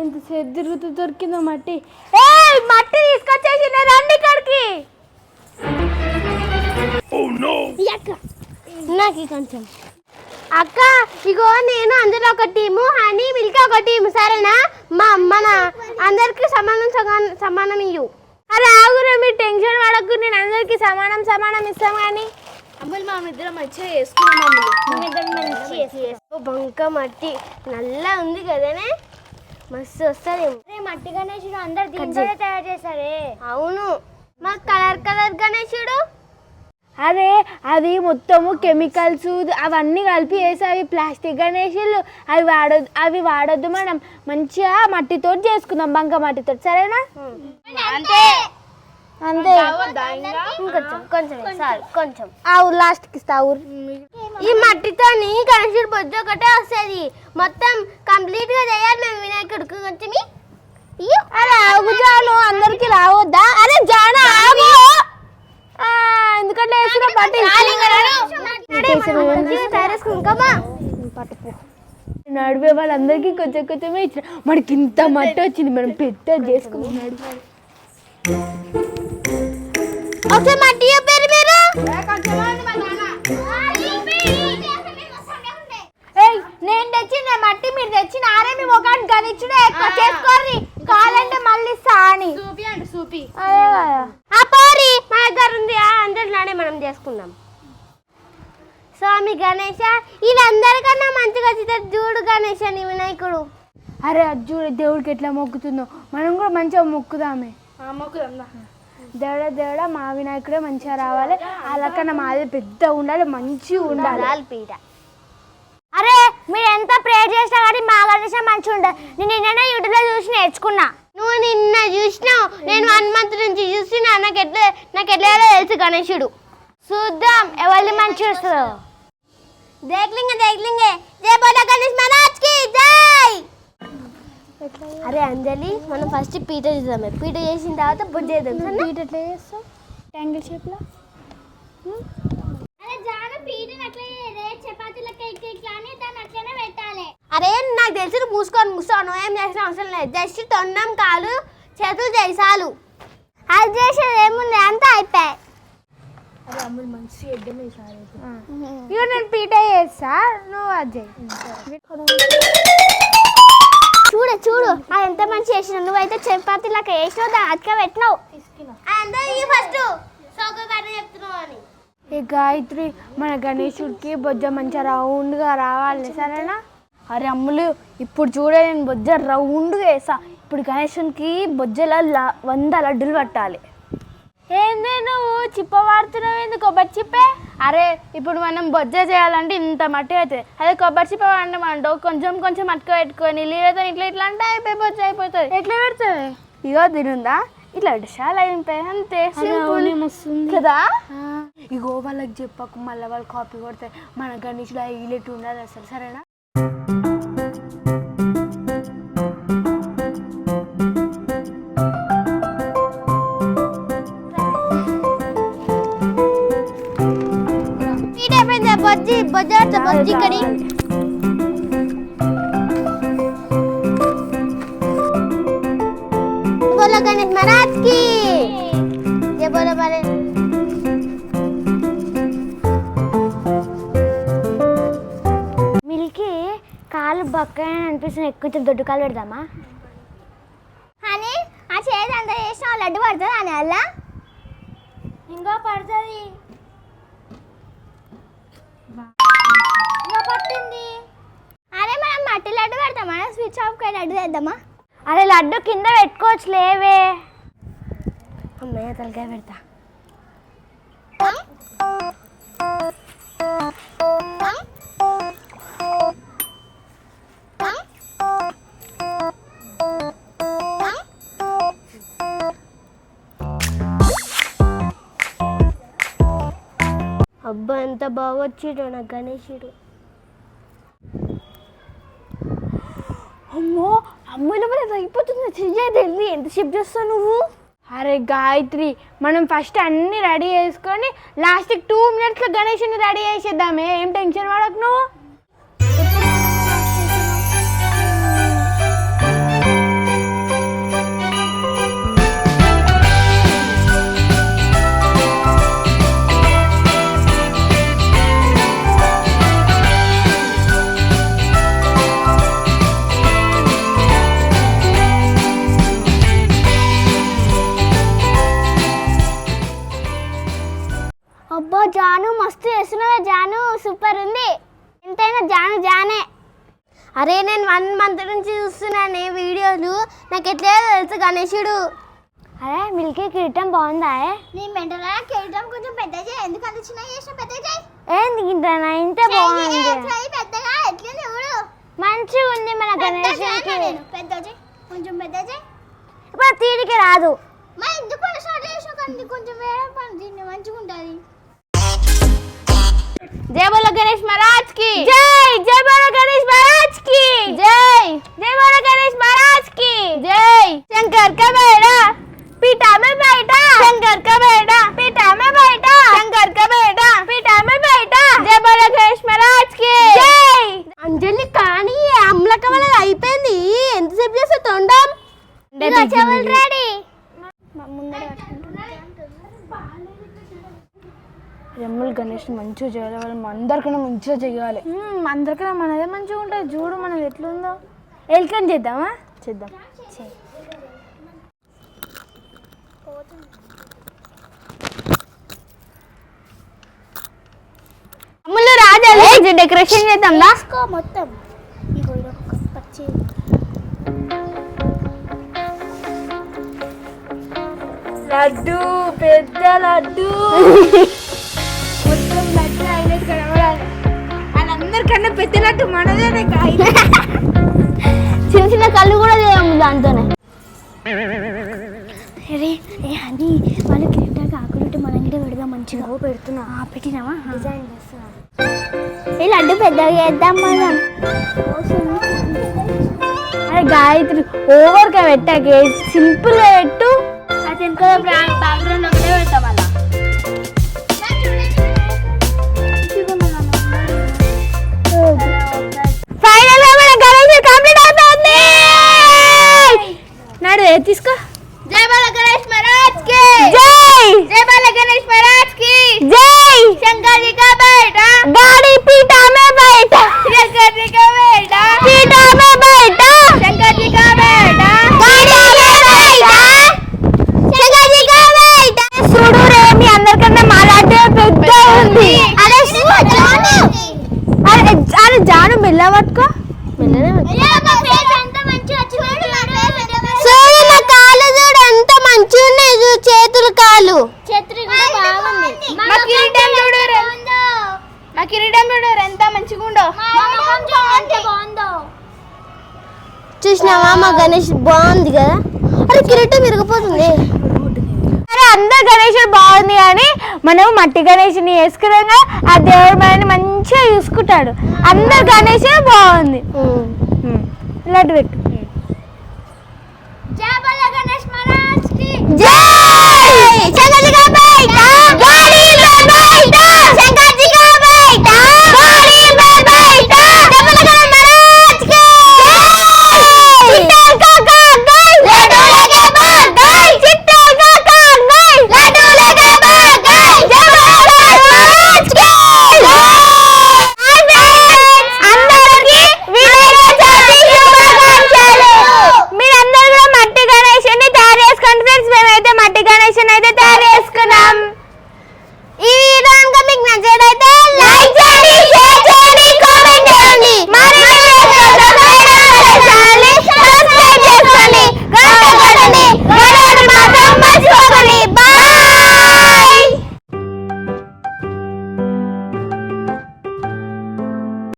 ఎంత తిరుగుతూ దొరికిందో మట్టి. ఏ మట్టి తీసుకొచ్చేసి రండి ఇక్కడికి. అక్క నాకు ఈ కొంచెం. అక్క ఇగో నేను అందులో ఒక టీము హనీ మిల్క్ ఒక టీము సరేనా? మా మన అందరికి సమానం సమానం సమానం ఇయ్యు. అరే ఆగురా మీరు టెన్షన్ పడకు నేను అందరికి సమానం సమానం ఇస్తాం కానీ అమ్ములు మా ఇద్దరం మంచిగా చేసుకున్నాం బంక మట్టి నల్ల ఉంది కదనే? మస్తు వస్తుంది. మట్టి గణేశుడు అందరు దీంతోనే తయారు చేశారే. అవును. మా కలర్ కలర్ గణేశుడు అదే అది మొత్తము కెమికల్స్ అవన్నీ కలిపి వేసి అవి ప్లాస్టిక్ గణేషులు. అవి వాడొద్దు అవి వాడొద్దు మనం మంచిగా మట్టితో చేసుకుందాం బంక మట్టితో సరేనా? అంతే. అంతే. ఇంకొంచెం కొంచెం సార్ కొంచెం. ఆ ఊరు లాస్ట్కి ఇస్తా ఊరు. ఈ మట్టితోని గణేశుడు బొజ్జు ఒకటే వస్తుంది. మొత్తం కంప్లీట్గా చేయాలి మేము వినాయకుడికి కొంచెం. అరే ఆగు జాను అందరికి రావద్దా? అరే జాన ఆగు. ఎందుకంటే వేసిన పట్టి పట్టుకో నడిపే వాళ్ళందరికీ కొంచెం కొంచెమే ఇచ్చిన. మనకి ఇంత మట్టి వచ్చింది మనం పెద్ద చేసుకున్నాడు ఒకసారి మట్టి చెప్పారు మీరు? ఏయ్ నేను తెచ్చిన మట్టి మీరు తెచ్చిన ఆరే మీ ముఖాన్ని గణించుడే ఎక్కువ చేసుకోర్రి. కావాలంటే మళ్ళీ సాని. సూపి అంటే సూపి. అదే కదా. ఆ పోరి. మా దగ్గర ఉంది ఆ అందరిలానే మనం చేసుకుందాం. స్వామి గణేష వీళ్ళందరికన్నా మంచిగా వచ్చేటట్టు చూడు గణేష నీ వినాయకుడు. అరే అర్జుడు దేవుడికి ఎట్లా మొక్కుతుందో. మనం కూడా మంచిగా మొక్కుదామే. మొక్కుదాం దేవుడ దేవుడ మా వినాయకుడే మంచిగా రావాలి. అలాకన్నా మాది పెద్ద ఉండాలి మంచిగా ఉండాలి. లాల్ పీట. అరే మీరు ఎంత ప్రేర్ చేసినా కానీ మా గణేశ మంచిగా ఉండదు నేను నిన్న యూట్యూబ్లో చూసి నేర్చుకున్నా. నువ్వు నిన్న చూసినావు. నేను వన్ మంత్ నుంచి చూసినా నాకు ఎట్లా నాకు ఎట్లా తెలుసు గణేశుడు. చూద్దాం ఎవరిది మంచిగా వస్తుందో దేక్లింగ దేక్లింగే జై బోలా గణేష్ మహారాజ్కి జై! అరే అంజలి మనం ఫస్ట్ పీట చేద్దామే పీట చేసిన తర్వాత బుజ్జ చేద్దాం? పీట ఎట్లా చేస్తావు? ట్యాంగిల్ షేప్లో అరే నాకు తెలిసి మూసుకొని కూర్చోను ఏం చేసిన అవసరం లేదు. జస్ట్ తొండం కాలు చేతులు చేసాలు అది చేసేది ఏముంది? అంతా అయిపోయాయి. ఇక నేను పీట చేస్తా నువ్వు అది. చూడు చూడు. అది ఎంత మంచి చేసిన నువ్వైతే చపాతీలకు వేసినావు దాని అతిక పెట్టినావు. ఫస్ట్. ఏ గాయత్రి మన గణేశుడికి బొజ్జ మంచిగా రౌండ్గా రావాలి సరేనా? అరే అమ్ములు ఇప్పుడు చూడే నేను బొజ్జ రౌండ్గా వేసా. ఇప్పుడు గణేశునికి బొజ్జల ల- వంద లడ్డులు పట్టాలి. ఏంది నువ్వు? చిప్ప వాడుతున్నావు ఏంది? కొబ్బరి చిప్పే? అరే ఇప్పుడు మనం బొజ్జ చేయాలంటే ఇంత మట్టి అవుతుంది. అదే కొబ్బరి చిప్ప వండమంటో కొంచెం కొంచెం మట్టుకు పెట్టుకొని లేదా ఇట్లా ఇట్లా అంటే అయిపోయి బొజ్జ అయిపోతుంది. ఎట్లా పెడుతుంది ఇగో తినుందా? ఇట్లా చాలా అయిపోయి అంతే. సింపుల్ కదా? ఇగో వాళ్ళకి చెప్పకు మళ్ళీ వాళ్ళు కాపీ కొడతాయి. మన గణేశుడు హైలైట్ ఉండాలి అసలు సరేనా? అయిపోయింది బొజ్జి బొజ్జ బొజ్జి కడి बोलो गणेश महाराज की जय बोलो बोले మిల్కి కాలు బక్క అనిపిస్తుంది కొంచెం దొడ్డు కాలు పెడదామా అని ఆ చేతి అంత చేసిన లడ్డు పడుతుంది అని అలా ఇంకో పడుతుంది పోయి లడ్డు తెద్దామా అరే లడ్డు కింద పెట్టుకోవచ్చు లేవే. అమ్మయ్య తలకాయ పెడతా. అబ్బా ఎంత బాగా వచ్చాడు నా గణేశుడు అమ్మో అమ్ములు మరి అయిపోతుంది చెయ్యేది వెళ్ళి ఎంతసేపు చేస్తావు నువ్వు? అరే గాయత్రి మనం ఫస్ట్ అన్నీ రెడీ చేసుకొని లాస్ట్కి టూ మినిట్స్లో గణేష్ని రెడీ చేసేద్దామే. ఏం టెన్షన్ పడకు నువ్వు? సూపర్ ఉంది. ఎంతైనా జాను జానే. అరే నేను వన్ మంత్ నుంచి చూస్తున్నాను వీడియోలు. నాకు ఎట్లా తెలుసు గణేశుడు అరే మిల్కీ కిరీటం బాగుందా నీ మెంటల్? కిరీటం కొంచెం పెద్ద చేయి. ఎందుకు అంత చిన్న చేసిన పెద్ద చేయి? ఏంది ఇంత ఇంత బాగుంది? పెద్దగా. ఎట్లా చూడు మంచిగా ఉంది మన గణేశుడికి పెద్ద చేయి కొంచెం పెద్ద చేయి ఇప్పుడు తీరిక రాదు. మా ఎందుకు షార్ట్ కానీ కొంచెం వేరే పని మంచిగా ఉంటుంది. రెమ్మల్ గణేష్ మంచిగా చేయాలి వాళ్ళు అందరికన్నా మంచిగా చేయాలి. అందరికన్నా మనదే మంచిగా ఉంటుంది. చూడు మనది ఎట్లుందో. వెల్కమ్ చేద్దామా? చేద్దాం. అమ్ములు రాజా డెకరేషన్ చేద్దాం. దా. మొత్తం. పచ్చి లడ్డు పెద్ద లడ్డు. పెద్ద లడ్డు మనదేనే చిన్న చిన్న కళ్ళు కూడా చేద్దాం దాంతోనే. అరే ఏ అని వాళ్ళు కిరీటాలు కాకుండా మనం కూడా పెడదాం మంచిగా. పెడుతున్నా. పెట్టినావా? డిజైన్ చేస్తున్నా. లడ్డు పెద్దగా చేద్దాం మనం. అరే గాయత్రి ఓవర్గా పెట్టాకే. సింపుల్గా పెట్టు అది వెనకాల బ్యాక్గ్రౌండ్ ఒకటే పెడతాం మెల్ల పట్టుకో కాళ్ళు చూడు ఎంత మంచిగా ఉన్నాయి చూడు చేతులు మా కిరీటం చూడు ఎంత మంచిగా ఉండో చూసినావా మా గణేష్? బాగుంది కదా. అరే కిరీటం విరిగిపోతుంది. అందరు గణేశుడు బాగుంది కానీ మనం మట్టి గణేషుని వేసుకున్నాక ఆ దేవుడు మనని మంచిగా చూసుకుంటాడు. అందరు గణేశుడు బాగుంది. లడ్డు పెట్టు. జై!